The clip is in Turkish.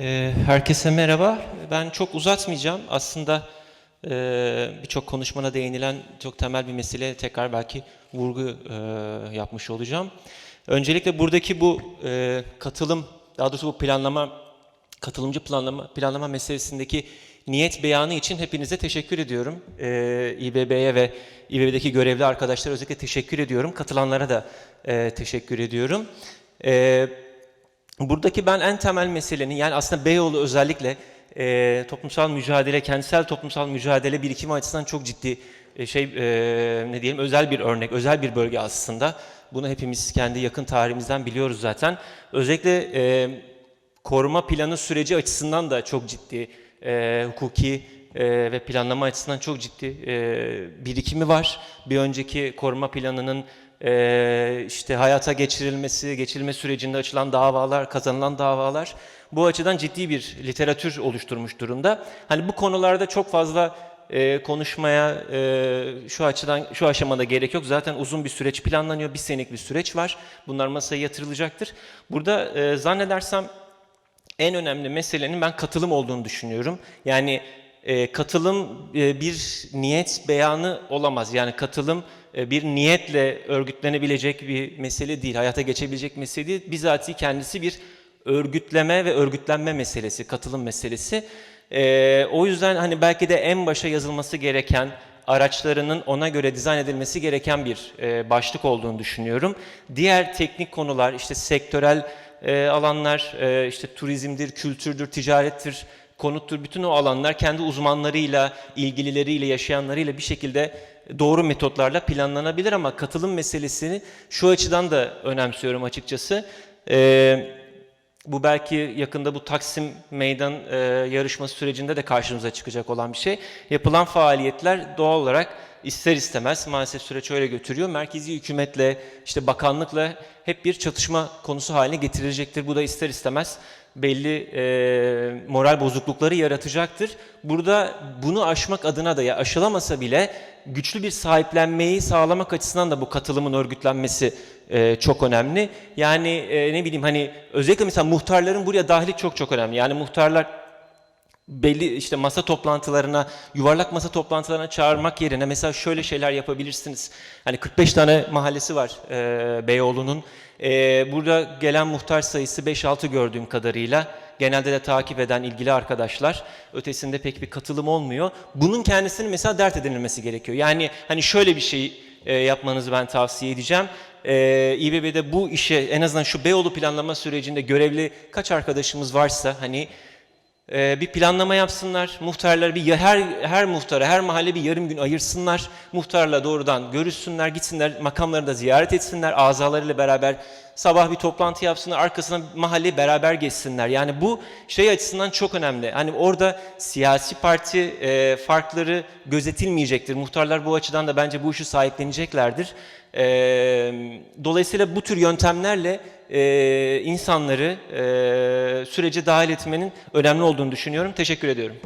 Ee, Herkese merhaba. Ben çok uzatmayacağım. Aslında e, birçok konuşmana değinilen çok temel bir meseleye tekrar belki vurgu e, yapmış olacağım. Öncelikle buradaki bu e, katılım, daha doğrusu bu planlama, katılımcı planlama, planlama meselesindeki niyet beyanı için hepinize teşekkür ediyorum. İBB'ye ve İBB'deki görevli arkadaşlara özellikle teşekkür ediyorum. Katılanlara da teşekkür ediyorum. E, Buradaki ben en temel meselenin yani aslında Beyoğlu özellikle e, toplumsal mücadele, kentsel toplumsal mücadele birikimi açısından çok ciddi e, şey e, ne diyelim özel bir örnek, özel bir bölge aslında. Bunu hepimiz kendi yakın tarihimizden biliyoruz zaten. Özellikle e, koruma planı süreci açısından da çok ciddi e, hukuki e, ve planlama açısından çok ciddi e, birikimi var. Bir önceki koruma planının e, işte hayata geçirilmesi, geçirilme sürecinde açılan davalar, kazanılan davalar bu açıdan ciddi bir literatür oluşturmuş durumda. Hani bu konularda çok fazla e, konuşmaya e, şu açıdan şu aşamada gerek yok. Zaten uzun bir süreç planlanıyor. Bir senelik bir süreç var. Bunlar masaya yatırılacaktır. Burada e, zannedersem en önemli meselenin ben katılım olduğunu düşünüyorum. Yani e, katılım e, bir niyet beyanı olamaz. Yani katılım e, bir niyetle örgütlenebilecek bir mesele değil, hayata geçebilecek mesele değil. Bizatihi kendisi bir örgütleme ve örgütlenme meselesi, katılım meselesi. E, o yüzden hani belki de en başa yazılması gereken, araçlarının ona göre dizayn edilmesi gereken bir e, başlık olduğunu düşünüyorum. Diğer teknik konular, işte sektörel e, alanlar, e, işte turizmdir, kültürdür, ticarettir, konuttur, bütün o alanlar kendi uzmanlarıyla, ilgilileriyle, yaşayanlarıyla bir şekilde doğru metotlarla planlanabilir ama katılım meselesini şu açıdan da önemsiyorum açıkçası. Ee, bu belki yakında bu Taksim Meydan e, yarışması sürecinde de karşımıza çıkacak olan bir şey. Yapılan faaliyetler doğal olarak ister istemez maalesef süreç öyle götürüyor. Merkezi hükümetle, işte bakanlıkla hep bir çatışma konusu haline getirilecektir. Bu da ister istemez belli e, moral bozuklukları yaratacaktır. Burada bunu aşmak adına da ya aşılamasa bile güçlü bir sahiplenmeyi sağlamak açısından da bu katılımın örgütlenmesi e, çok önemli. Yani e, ne bileyim hani özellikle mesela muhtarların buraya dahili çok çok önemli. Yani muhtarlar belli işte masa toplantılarına, yuvarlak masa toplantılarına çağırmak yerine mesela şöyle şeyler yapabilirsiniz. Hani 45 tane mahallesi var e, Beyoğlu'nun. E, burada gelen muhtar sayısı 5-6 gördüğüm kadarıyla. Genelde de takip eden ilgili arkadaşlar. Ötesinde pek bir katılım olmuyor. Bunun kendisinin mesela dert edinilmesi gerekiyor. Yani hani şöyle bir şey e, yapmanızı ben tavsiye edeceğim. Ee, İBB'de bu işe en azından şu Beyoğlu planlama sürecinde görevli kaç arkadaşımız varsa hani ee, bir planlama yapsınlar. Muhtarlar bir her her muhtara, her mahalle bir yarım gün ayırsınlar. Muhtarla doğrudan görüşsünler, gitsinler, makamlarını da ziyaret etsinler. Azalarıyla beraber sabah bir toplantı yapsınlar, arkasından mahalleyi beraber geçsinler. Yani bu şey açısından çok önemli. Hani orada siyasi parti e, farkları gözetilmeyecektir. Muhtarlar bu açıdan da bence bu işi sahipleneceklerdir. E, dolayısıyla bu tür yöntemlerle e, insanları e, sürece dahil etmenin önemli olduğunu düşünüyorum. Teşekkür ediyorum.